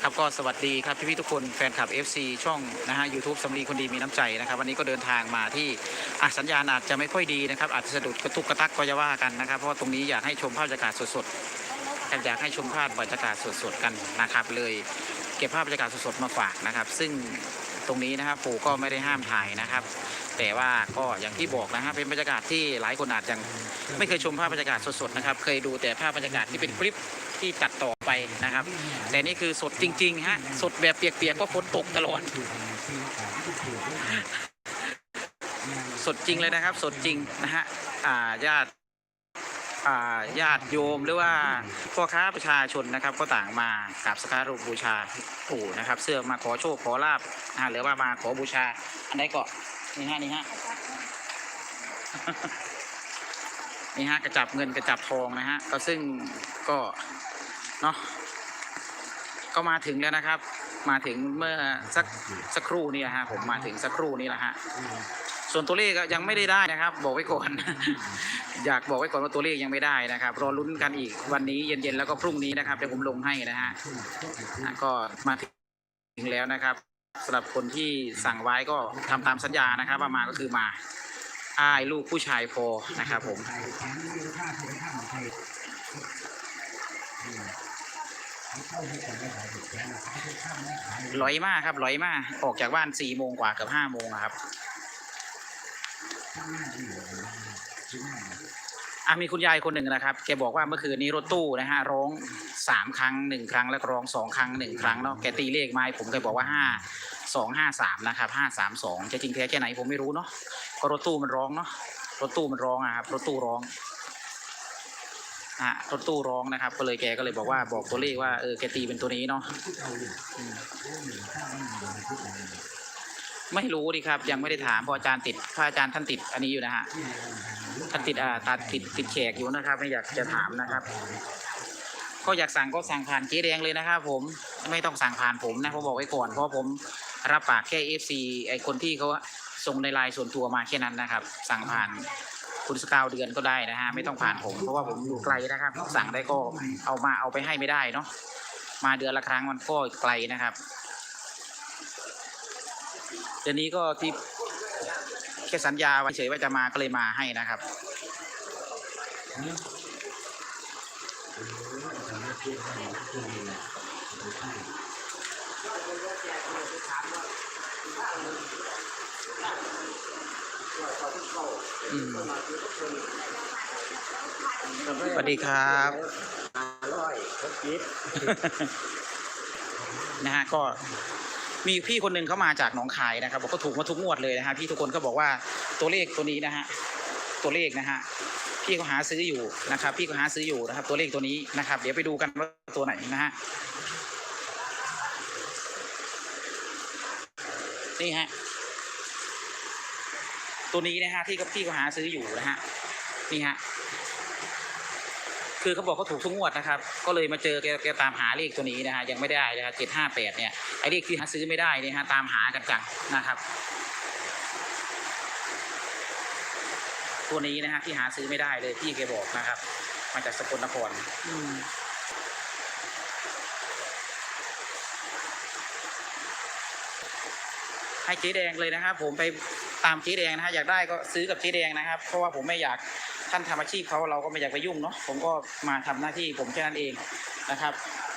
นะครับก็สวัสดีครับพี่ๆทุกคนแฟนคลับ FC ช่องนะฮะยูทูบสำลีคนดีมีน้ำใจนะครับ วันนี้ก็เดินทางมาที่อะสัญญาณอาจจะไม่ค่อยดีนะครับ อาจจะสะดุดกระตุกกระตักก็จะว่ากันนะครับ เพราะว่าตรงนี้อยากให้ชมภาพบรรยากาศสดๆอยากให้ชมภาพบรรยากาศสดๆกันนะครับ เลยเก็บภาพบรรยากาศสดๆมาฝากนะครับ ซึ่งตรงนี้นะครับปู่ก็ไม่ได้ห้ามถ่ายนะครับ แต่ว่าก็อย่างที่บอกนะฮะเป็นบรรยากาศที่หลายคนอาจจะไม่เคยชมภาพบรรยากาศสดๆนะครับ เคยดูแต่ภาพบรรยากาศที่เป็นคลิปที่ตัดต่อไปนะครับ แต่นี่คือสดจริงๆฮะสดแบบเปียกๆเพราะฝนตกตลอด สดจริงเลยนะครับ สดจริงนะฮะญาติ ญาติโยมหรือว่าพ่อค้าประชาชนนะครับ ก็ต่างมากราบสักการะบูชาปู่นะครับ เสื้อมาขอโชคขอลาบนะหรือว่ามาขอบูชา อันไหนก็นี่ฮะนี่ฮะนี่ฮะกระจับเงินกระจับทองนะฮะก็ซึ่งก็เนาะก็มาถึงแล้วนะครับ มาถึงเมื่อสักสักครู่นี่แหละฮะผมมาถึงสักครู่นี่แหละฮะ ส่วนตัวเลขยังไม่ได้ได้นะครับ บอกไว้ก่อน อยากบอกไว้ก่อนว่าตัวเลขยังไม่ได้นะครับ รอลุ้นกันอีกวันนี้เย็นๆแล้วก็พรุ่งนี้นะครับเดี๋ยวผมลงให้นะฮะก็มาถึงแล้วนะครับสำหรับคนที่สั่งไว้ก็ทำตามสัญญานะครับว่ามาก็คือมาอ้ายลูกผู้ชายพอนะครับผมร้อยมากครับร้อยมากออกจากบ้านสี่โมงกว่าเกือบห้าโมงครับ อะมีคุณยายคนหนึ่งนะครับ แกบอกว่าเมื่อคืนนี้รถตู้นะฮะร้องสามครั้งหนึ่งครั้งแล้วก็ร้องสองครั้งหนึ่งครั้งเนาะแกตีเลขมาให้ผมแกบอกว่าห้าสองห้าสามนะครับห้าสามสองจะจริงแท้แค่ไหนผมไม่รู้เนาะก็รถตู้มันร้องเนาะรถตู้มันร้องอะครับรถตู้ร้องอะรถตู้ร้องนะครับ ก็เลยแกก็เลยบอกว่าบอกตัวเลขว่าเออแกตีเป็นตัวนี้เนาะ ไม่รู้ดิครับ ยังไม่ได้ถามเพราะอาจารย์ติดพระอาจารย์ท่านติดอันนี้อยู่นะฮะท่านติดอ่าตัดติดติดแขกอยู่นะครับ ไม่อยากจะถามนะครับ ก็อยากสั่งก็สั่งผ่านเจ๊แดงเลยนะครับ ผมไม่ต้องสั่งผ่านผมนะผมบอกไว้ก่อนเพราะผมรับปากแค่เอฟซีไอคนที่เขาส่งในไลน์ส่วนตัวมาแค่นั้นนะครับ สั่งผ่านคุณสกาวเดือนก็ได้นะฮะไม่ต้องผ่านผมเพราะว่าผมอยู่ไกลนะครับ สั่งได้ก็เอามาเอาไปให้ไม่ได้เนาะมาเดือนละครั้งมันก็ไกลนะครับ เดือนนี้ก็ที่แค่สัญญาไว้เฉยว่าจะมาก็เลยมาให้นะครับอืมสวัสดีครับร้อยหกสิบนะฮะก็ มีพี่คนหนึ่งเขามาจากหนองคายนะครับบอกก็ถูกมาทุกงวดเลยนะฮะพี่ทุกคนก็บอกว่าตัวเลขตัวนี้นะฮะตัวเลขนะฮะพี่เขาหาซื้ออยู่นะครับ พี่เขาหาซื้ออยู่นะครับ ตัวเลขตัวนี้นะครับ เดี๋ยวไปดูกันว่าตัวไหนนะฮะนี่ฮะตัวนี้นะฮะที่พี่เขาหาซื้ออยู่นะฮะนี่ฮะ คือเขาบอกเขาถูกทุกงวดนะครับ ก็เลยมาเจอแกแกตามหาเลขตัวนี้นะฮะยังไม่ได้เลยครับเจ็ดห้าแปดเนี่ยไอ้เลขที่หาซื้อไม่ได้เนี่ยฮะตามหากันจังนะครับ ตัวนี้นะฮะที่หาซื้อไม่ได้เลยพี่แกบอกนะครับ มาจากสกลนครอืมให้เจ๊แดงเลยนะครับ ผมไปตามเจ๊แดงนะฮะอยากได้ก็ซื้อกับเจ๊แดงนะครับ เพราะว่าผมไม่อยาก ท่านทำอาชีพเขาเราก็ไม่อยากไปยุ่งเนาะผมก็มาทำหน้าที่ผมแค่นั้นเองนะครับ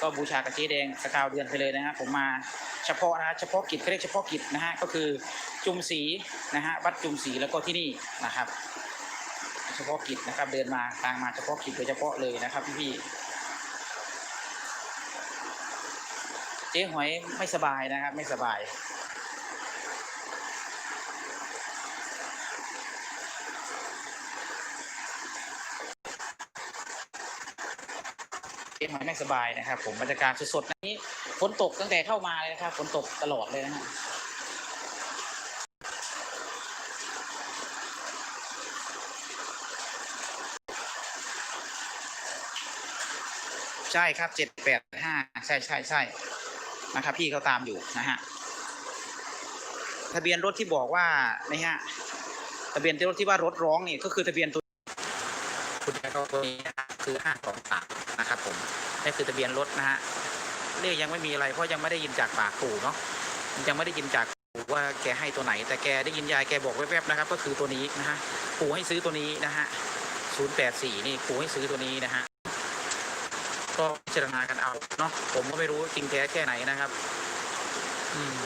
ก็บูชากับเจี๊ยแดงสกาวเดือนไปเลยนะฮะผมมาเฉพาะนะเฉพาะกิจเขาเรียกเฉพาะกิจนะฮะก็คือจุมศรีนะฮะวัดจุมศรีแล้วก็ที่นี่นะครับ เฉพาะกิจนะครับเดินมาทางมาเฉพาะกิจโดยเฉพาะเลยนะครับพี่ๆเจ๊หวยไม่สบายนะครับ ไม่สบาย เจ๊หอยไม่สบายนะครับ ผมบรรยากาศสดๆนี้ฝนตกตั้งแต่เข้ามาเลยนะครับฝนตกตลอดเลยนะฮะใช่ครับเจ็ดแปดห้าใช่ใช่ใช่นะครับ พี่เขาตามอยู่นะฮะทะเบียนรถที่บอกว่านะฮะทะเบียนรถที่ว่ารถร้องนี่ก็คือทะเบียนตัวคุณยายก็ตัวนี้นะ คือห้าสองสามนะครับผมนี่คือทะเบียนรถนะฮะเลขยังไม่มีอะไรเพราะยังไม่ได้ยินจากปากปู่เนาะยังไม่ได้ยินจากปู่ว่าแกให้ตัวไหน แต่แกได้ยินยายแกบอกแวบๆนะครับ ก็คือตัวนี้นะฮะปู่ให้ซื้อตัวนี้นะฮะศูนย์แปดสี่นี่ปู่ให้ซื้อตัวนี้นะฮะก็พิจารณากันเอาเนาะผมก็ไม่รู้จริงแท้แค่ไหนนะครับ อืม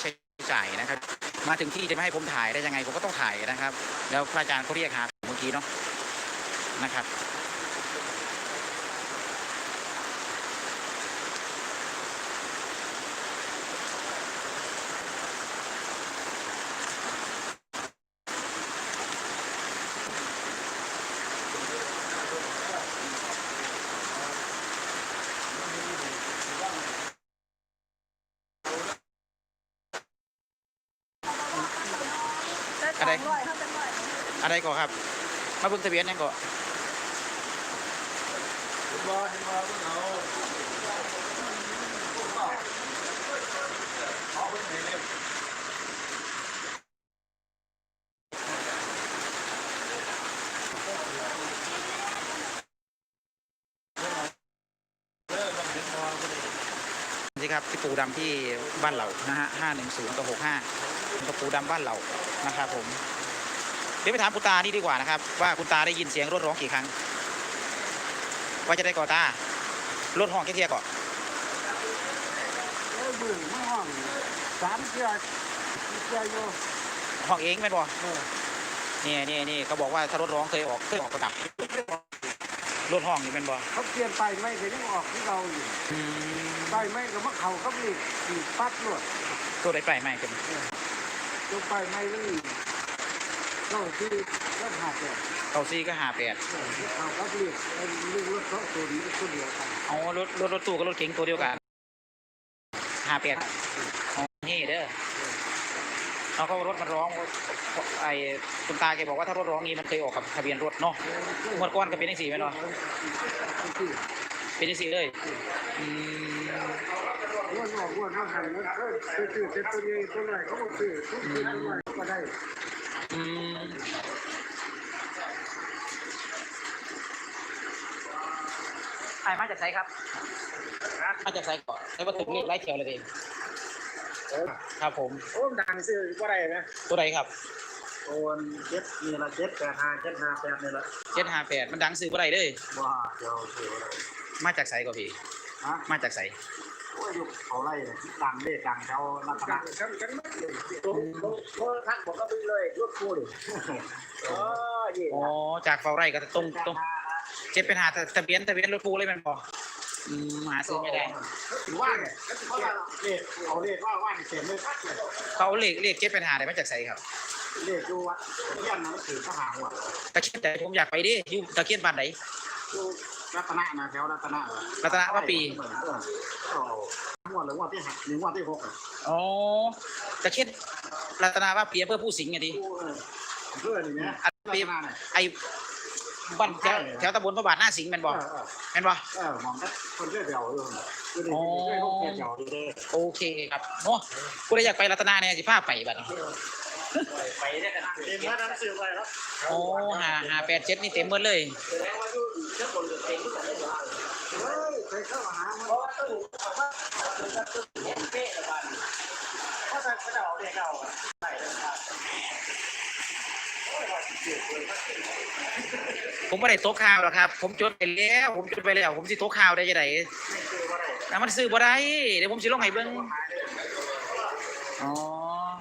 ใช้จ่ายนะครับ มาถึงที่จะไม่ให้ผมถ่ายได้ยังไงผมก็ต้องถ่ายนะครับ แล้วพระอาจารย์เขาเรียกหาเมื่อกี้เนาะนะครับ ก่อนครับ มาเบิ่งทะเบียนนั่นก่อนบอลบอลเอานี่ครับที่ปูดำที่บ้านเรานะฮะห้าหนึ่งศูนย์กับหกห้ากับปูดำบ้านเรานะครับผม เดี๋ยวไปถามคุณตานี่ดีกว่านะครับ ว่าคุณตาได้ยินเสียงรถร้องกี่ครั้ง ว่าจะได้ก่อตารถห้องแค่เทียก่อนเอ้ยมือมาห้องสามเชือกเชือกอยู่ห้องเองแม่นบ่เออนี่นี่นี่เขาบอกว่าถ้ารถร้องเคยออกเคยออกประดับรถห้องนี่แม่นบ่เขาเปลี่ยนไปไม่ก็ยังออกที่เราอยู่อืมไปไม่ก็มาเขาก็มีมีปัดหลวดตัวใดไปไหมเป็นลงไปไม่ เลยก็ที่ก็หาแต่เก้าซี่ก็หาแปดเขาก็เรียกลูกรถเขาตัวนี้ตัวเดียวกันอ๋อรถรถรถตู้กับรถเก๋งตัวเดียวกันหาแปดอ๋อนี่เด้อเอาเขารถมันร้องไอ้คุณตาแกบอกว่าถ้ารถร้องนี้มันเคยออกกับทะเบียนรถเนาะงวดก้อนก็เป็นยังสี่ไหมเนาะเป็นยังสี่เลยอืมวนออกวนมาหันแล้วก็ซื้อซื้อเซ็ตตัวนี้ตัวไหนเขาก็ซื้อทุกทีตัวไหนก็ได้ อืมไอ้มาจากไสครับ มาจากไสก่อนไอ้ว่าถึงเลขไล่เขียวเลยเอง ครับผมโอ้ดังซื้อก็ได้นะตัวใดครับโอนเจ็ดนี่ละเจ็ดแปดห้าเจ็ดห้าแปดนี่ละเจ็ดห้าแปดมันดังซื้อบ่ได้เด้ยว้าเดี๋ยวเดี๋ยวมาจากไสก่อนพี่ ฮะมาจากไส โอ้ยอยู่เขาไล่เลยดังเด้ดังเขาลักษณะกันกันไม่เลยตัวตัวทักบอกก็ไปเลยรถกูดิโอ้ยอ๋อจากเฝ้าไร่ก็ตรงตรงเจ็ดเป็นหาทะเบียนทะเบียนรถปูเลยแมันพออืมหาซื้อไม่ได้ถือว่าเนี่ยเขาเรียกเขาเรียกว่าว่าเสียงเลยทักเลยเขาเลขเลขเจ็ดเป็นหาได้มาจากไสครับเรียกดูว่าเยี่ยมนะถือทหารว่ะตะเคียนแต่ผมอยากไปดิอยู่ตะเคียนบ้านไหนดู รัตนะนะแถวรัตนะรัตนว่าปี เออหัวหรือว่าที่หักหรือว่าที่หกอะอ๋อตะเคียนรัตนาว่าเปียเพื่อผู้สิงห์ไงดิเพื่อนอย่างเงี้ยอันรัปี ตนะเนี่ย ไอ้บ้านแถวแถวตำบลพระบาทหน้าสิงห์แมันบอกเออแมันบอกเออมองก็คนเรียกเดียวอยู่คือเด็กเรียกพวกเดียวอยู่เลยโอเคครับเนาะกูเลยอยากไปรัตนาเนี่ยสิพาไปบัดนี้ไปได้กันเต็มแล้วนั้นซื้อไปแล้วโอ้หาหาแปดเจ็ดนี่เต็มหมดเลย แสดงว่าอยู่ เจ้าคนเต็มที่ไหนได้เฮ้ยไปเข้าหาเพราะว่าต้องบอกว่าเห็นเป๊ะละบ้านเพราะถ้าเขาเอาเด็กเอาไปเลยครับผมไม่ได้โต๊ะข่าวหรอกครับ ผมจดไปแล้ว ผมจดไปแล้ว ผมสิโต๊ะข่าวได้ยังไงไม่เจอว่าได้แต่มันซื้อบ่ได้ เดี๋ยวผมสิลงให้เบิ่งอ๋อ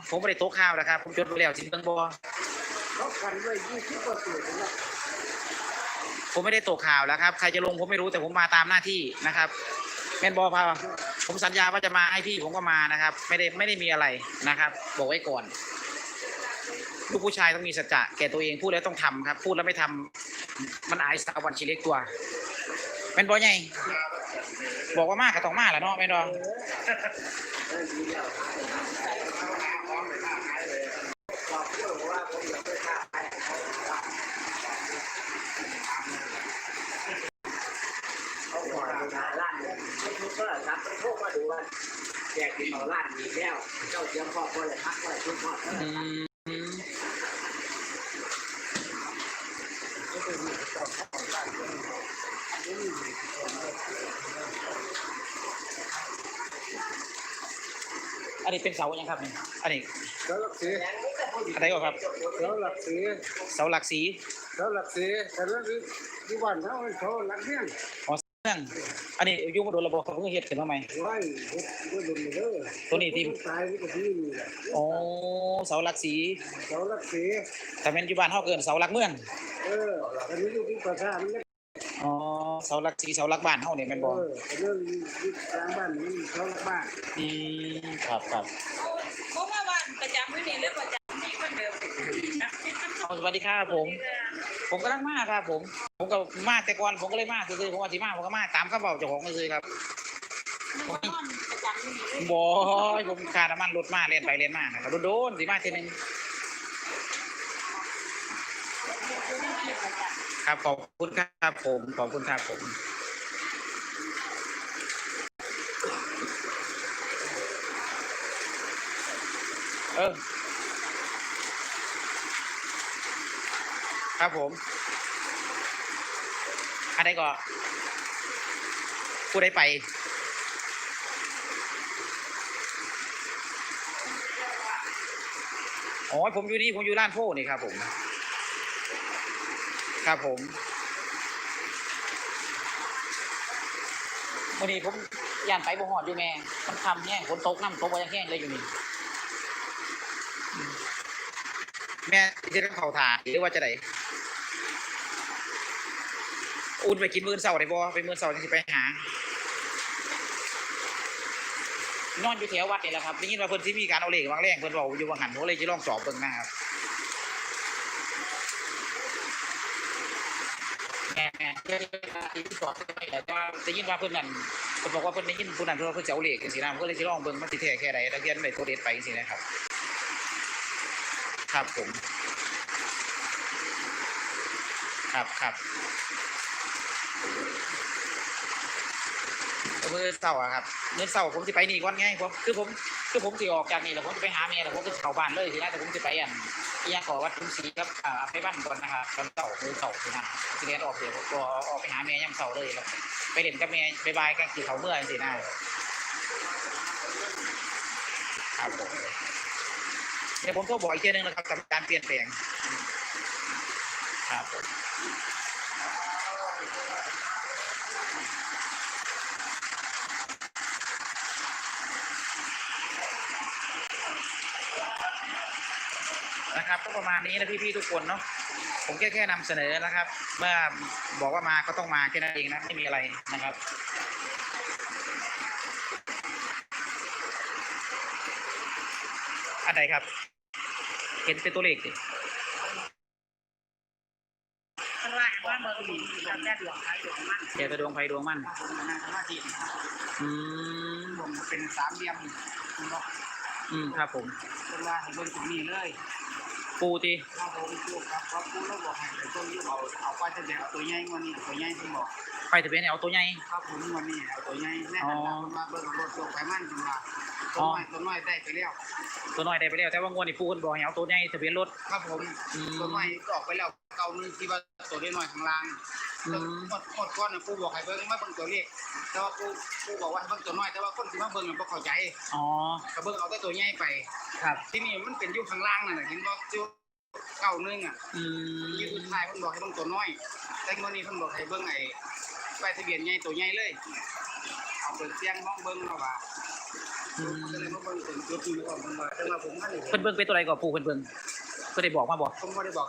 ผมไม่ได้โต๊ะข่าวนะครับ ผมจดไปแล้วสิเบิ่งบ่เขากันเลยยี่สิบกว่าตัวแล้ว ผมไม่ได้ต๊ะข่าวแล้วครับใครจะลงผมไม่รู้แต่ผมมาตามหน้าที่นะครับแม่นบอพาผมสัญญาว่าจะมาให้พี่ผมก็มานะครับ ไม่ได้ไม่ได้มีอะไรนะครับ บอกไว้ก่อน ลูกผู้ชายต้องมีสัจจะแก่ตัวเองพูดแล้วต้องทำครับ พูดแล้วไม่ทำมันอายสาววันชีเล็กตัวแม่นบอไงบอกว่ามากก็ต้องมาแหละเนาะแม่นบอ ก็รศัพท์มัโทรมาดูว่าแจกกินของร้านมีแล้ว เจ้าเสียงพ่อพ่อเลยพักไว้ชุดพ่อเท่าไหร่อันนี้เป็นเสาอยังครับนี่อันนี้ เสาหลักสีอะไรก่อนครับ เสาหลักสีเสาหลักสีเสาหลักสีแต่ละที่บ้นเขาเสาหลักเรื่องอ๋อเรื่อ อันนี้อยุ่งมาโดนระบบเขาเพิ่งเฮ็ดขึ้นมาใหม่ไว้เฮ็ดก็ดุนเด้อตัวนี้ที่ตายนี่ก็ที่นี่แหละอ๋อเสาหลักสีเสาหลักสีแต่เป็นอยู่บ้านเฮาเกินเสาหลักเมืองเอออันนี้อยู่ที่ประชามันเนี่ยอ๋อเสาหลักสีเสาหลักบ้านเฮานี่แม่นบ่เอออันนี้อยู่กลางบ้านนี่เสาหลักบ้านอืมครับครับเพราะว่าวันประจำไม่มีเรื่องประจำนี่คนเดิมเอาสวัสดีครับผม ผมกำลังมาครับผม ผมก็มาแต่ก่อนผมก็เลยมาคือๆผมว่าสิมาผมก็มาตามคำบอกเจ้าของคือๆครับนอนประจำไม่มีเรื่องบอยผมขาดน้ำมันรถมาเรียนไปเรียนมานะครับโดนๆสิมาทีหนึงครับขอบคุณครับผมขอบคุณครับผมเออ ครับผมอะไรก็ผู้ใดไปอ๋อผมอยู่นี่ผมอยู่ร้านโพนี่ครับ ผม ครับผมวันนี้ผมย่านไปบ่หอดอยู่แม่ มันทำแห้งฝนตกน้ำตกว่ายังแห้งเลยอยู่นี่แม่จะต้องเขาถ่าหรือว่าจะไหน อุ่นไปกินมื้อเสาร์ได้บ่ไปมื้อเสาร์จังสิไปหา นอนอยู่แถววัดนี่แหละครับได้ยินว่าเพิ่นสิมีการเอาเหลขวางแรงเพิ่นบอกอยู่ว่าหันผมเลยจะลองสอบเบิ่งนะครับแหม่เดี๋ยวที่สอบไปแต่ว่าได้ยินว่าเพิ่นนั่นเพิ่นบอกว่าเพิ่นได้ยินผู้นั้นเพิ่นว่าเพิ่นจะเอาเหลขจังซี่นะผมก็เลยสิลองเบิ่งมันสิแท้แค่ใดแล้วเรียนได้ตัวเด็ดไปจังซี่นะครับ ครับผม ครับครับ มือเสาร์ครับมือเสาร์ผมจะไปนี่ก่อนไงผมคือผมคือผมสิออกจากนี่แล้วผมจะไปหาเมียแล้วผมจะเข้าบ้านเลยทีนะแต่ผมจะไปอันอียาขอวัดทุ่งศรีครับอ่าไปบ้านก่อนนะครับตอนเสาร์คือเสาร์ทีนะทีนี้ออกเดี๋ยวก็ออกไปหาเมียย่ำเสาร์เลยแล้วไปเล่นกับเมียบายบายกันกี่เขาเมื่อสินะครับผมเดี๋ยวผมก็บอกอีกเทีนึงนะครับกับการเปลี่ยนแปลงครับผม นะครับก็ประมาณนี้นะพี่ๆทุกคนเนาะผมแค่แค่นำเสนอนะครับ เมื่อบอกว่ามาก็ต้องมาแค่นั้นเองนะไม่มีอะไรนะครับอันไหนครับ เห็นเป็นตัวเลขดิข้างล่างว่าเบอร์บีจำได้ดวงใครดวงมันเดี๋ยวไปดวงไฟดวงมันนั่งสมาธิอืมเป็นสามเหลี่ยมคุณบ อกอืมครับผมคนว่าให้เบิ่งตรงนี้เลยปูตีถ้าผมพูดครับเพราะพูดแล้วบอกให้ไปต้นยูเอาเอาไปจะเดี๋ยวตัวใหญ่กว่านี้ตัวใหญ่ที่บอกไฟทะเบียนเนี่ยเอาตัวใหญ่ ครับผมวันนี้เอาตัวใหญ่แน่นอนมาเบิ่งรถตัวไขมันคุณว่าตัวน้อยตัวน้อยได้ไปแล้วตัวน้อยได้ไปแล้วแต่ว่างวดนี่ปูคนบอกให้เอาตัวใหญ่ทะเบียนรถ ครับผมอืม ตัวน้อยก็ออกไปแล้วเก่านึงที่ว่าตัวน้อยข้างล่างอืม หมดหมดก้อนนะปูบอกให้เบิ่งมาเบิ่งตัวเลขแต่ว่าปูปูบอกว่าให้เบิ่งตัวน้อยแต่ว่าคนที่มาเบิ่งมันบ่เข้าใจอ๋อก็เบิ่งเอาแต่ตัวใหญ่ไป ครับ ที่นี่มันเป็นอยู่ข้างล่างนั่นน่ะเห็นบ่อยู่เก่านึงอะอือยู่มสุดท้ายเพิ่นบอกให้เบิ่งตัวน้อย แต่งวดนี้เพิ่นบอกให้เบิ่งไอ้ป้ายทะเบียนใหญ่ตัวใหญ่เลย เอาเปิดเสียงมองเบิ่งแล้วว่าอืมก็เลยมาเบิ่งถึงจุดนี้ก่อนเพิ่นว่าแต่ว่าผมบ่ได้เพิ่นเบิ่งเป็นตัวใดก่อนปูเพิ่นเบิ่งเพิ่นได้บอกมาบอกผมบ่ได้บอก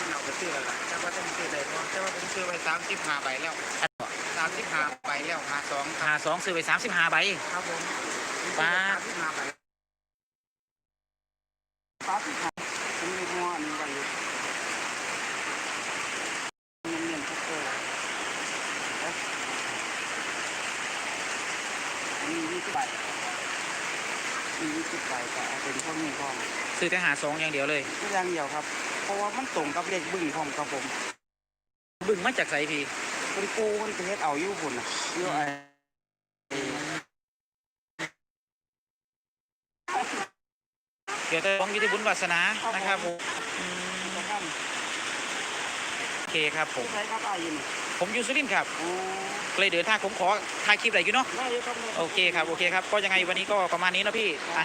มันเอาไปซื้อแล้วล่ะแต่ว่าต้องซื้อได้ บ่แต่ว่าผมซื้อไว้35ใบแล้ว35ใบแล้ว52ครับหาสองซื้อไปสามสิบห้าใบ ครับผมป้า35ใบป้าที่ผมผมมีหัวอันนี้ไว้อยู่เนียนๆทุกตัวเอ๊ะอันนี้ยี่สิบใบมียี่สิบใบก็เอาเป็นพวกนี้ก่อน ซื้อแต่หาสองอย่างเดียวเลยก็อย่างเดียวครับ เพราะว่ามันตรงกับเลขบึ้งของครับผม บึ้งมาจากไสพี่เป็นปูมันเป็นเฮ็ดเอาอยู่พุ่นน่ะอยู่ไอ้เดี๋ยวแต่ของอยู่ที่บุญวาสนานะครับผมอืมตรงนั้นเคครับผม ใช่ครับอายินผมอยู่สุรินทร์ครับอ๋อเลยเดินทางผมขอถ่ายคลิปหน่อยอยู่เนาะ ได้เลยครับโอเคครับ โอเคครับ ก็ยังไงวันนี้ก็ประมาณนี้เนาะพี่ อะ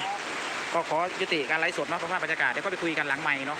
ก็ขอยุติการไลฟ์สดเนาะเพราะว่าบรรยากาศเดี๋ยวก็ไปคุยกันหลังใหม่เนาะ